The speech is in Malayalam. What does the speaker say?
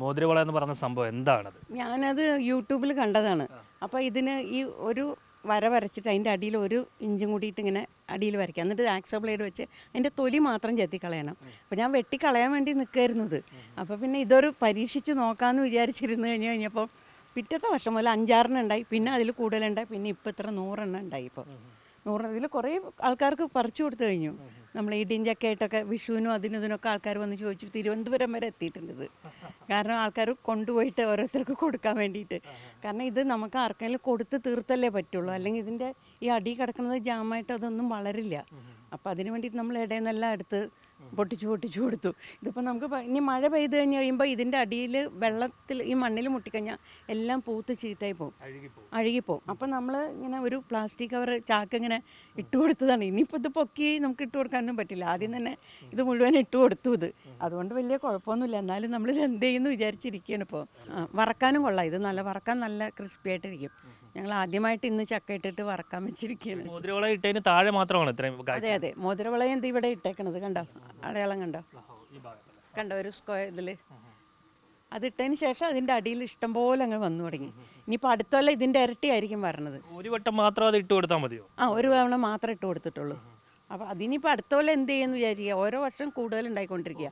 മോതിരവള എന്ന് പറഞ്ഞ സംഭവം എന്താണത്? ഞാനത് യൂട്യൂബിൽ കണ്ടതാണ്. അപ്പോൾ ഇതിന് ഈ ഒരു വര വരച്ചിട്ട് അതിന്റെ അടിയിൽ ഒരു ഇഞ്ചും കൂടിയിട്ട് ഇങ്ങനെ അടിയിൽ വരയ്ക്കാം. എന്നിട്ട് ആക്സോ ബ്ലേഡ് വെച്ച് അതിന്റെ തൊലി മാത്രം ചെത്തി കളയണം അപ്പോൾ ഞാൻ വെട്ടിക്കളയാൻ വേണ്ടി നിൽക്കായിരുന്നു ഇത്. അപ്പോൾ പിന്നെ ഇതൊരു പരീക്ഷിച്ച് നോക്കാമെന്ന് വിചാരിച്ചിരുന്നു കഴിഞ്ഞ് കഴിഞ്ഞപ്പോൾ പിറ്റത്തെ വർഷം മുതൽ അഞ്ചാറെണ്ണം ഉണ്ടായി. പിന്നെ അതിൽ കൂടുതലുണ്ടായി. പിന്നെ ഇപ്പോൾ ഇത്ര നൂറെണ്ണം ഉണ്ടായി ഇപ്പോൾ നൂറ് ഇതിൽ കുറേ ആൾക്കാർക്ക് പറിച്ചു കൊടുത്തു കഴിഞ്ഞു. നമ്മൾ ഇടിഞ്ചൊക്കെ ആയിട്ടൊക്കെ വിഷുവിനും അതിനും ഇതിനൊക്കെ ആൾക്കാർ വന്ന് ചോദിച്ചു തിരുവനന്തപുരം വരെ എത്തിയിട്ടുണ്ട് ഇത്. കാരണം ആൾക്കാർ കൊണ്ടുപോയിട്ട് ഓരോരുത്തർക്ക് കൊടുക്കാൻ വേണ്ടിയിട്ട്. കാരണം ഇത് നമുക്ക് ആർക്കെങ്കിലും കൊടുത്ത് തീർത്തല്ലേ പറ്റുള്ളൂ. അല്ലെങ്കിൽ ഇതിന്റെ ഈ അടി കിടക്കുന്നത് ജാമായിട്ട് അതൊന്നും വളരില്ല. അപ്പോൾ അതിന് വേണ്ടിയിട്ട് നമ്മൾ ഇടയിൽ നിന്നെല്ലാം എടുത്ത് പൊട്ടിച്ചു പൊട്ടിച്ചു കൊടുത്തു. ഇതിപ്പോൾ നമുക്ക് ഇനി മഴ പെയ്ത് കഴിഞ്ഞ് കഴിയുമ്പോൾ ഇതിന്റെ അടിയിൽ വെള്ളത്തിൽ ഈ മണ്ണിൽ മുട്ടിക്കഴിഞ്ഞാൽ എല്ലാം പൂത്ത് ചീത്തയായി പോകും. അഴുകിപ്പോവും. അപ്പം നമ്മൾ ഇങ്ങനെ ഒരു പ്ലാസ്റ്റിക് കവർ ചാക്ക് ഇങ്ങനെ ഇട്ട് കൊടുത്തതാണ്. ഇനിയിപ്പോൾ ഇത് പൊക്കി നമുക്ക് ഇട്ട് കൊടുക്കാനൊന്നും പറ്റില്ല. ആദ്യം തന്നെ ഇത് മുഴുവൻ ഇട്ട് കൊടുത്തു ഇത്. അതുകൊണ്ട് വലിയ കുഴപ്പമൊന്നുമില്ല. എന്നാലും നമ്മൾ ഇത് എന്ത് ചെയ്യുന്നു വിചാരിച്ചിരിക്കുകയാണ് ഇപ്പോൾ വറക്കാനും കൊള്ളാം. ഇത് നല്ല വറക്കാൻ നല്ല ക്രിസ്പി ആയിട്ടിരിക്കും. ഞങ്ങൾ ആദ്യമായിട്ട് ഇന്ന് ചക്ക ഇട്ടിട്ട് വറക്കാൻ വെച്ചിരിക്കുകയാണ്. മോതിരവള ഇട്ടതിന് താഴെ മാത്രമാണ് ഇത്രയും അതെ അതെ. മോതിരവളയം എന്ത് ഇവിടെ ഇട്ടേക്കണത് കണ്ടോ? അടയാളം കണ്ടോ? കണ്ടോ ഒരു സ്ക്വയർ ഇതിൽ അതിട്ടതിന് ശേഷം അതിന്റെ അടിയിൽ ഇഷ്ടംപോലെ അങ്ങ് വന്നു തുടങ്ങി. ഇനിയിപ്പോൾ അടുത്തല്ല ഇരട്ടി ഇരട്ടിയായിരിക്കും വരണത്. ഒരു വട്ടം മാത്രം അത് ഇട്ട് കൊടുത്താൽ മതിയോ? ആ ഒരു തവണ മാത്രം ഇട്ട് കൊടുത്തിട്ടുള്ളൂ. അപ്പോൾ അതിനിപ്പോൾ അടുത്തോലെ എന്ത് ചെയ്യുമെന്ന് വിചാരിക്കുക? ഓരോ വർഷം കൂടുതൽ ഉണ്ടായിക്കൊണ്ടിരിക്കുക.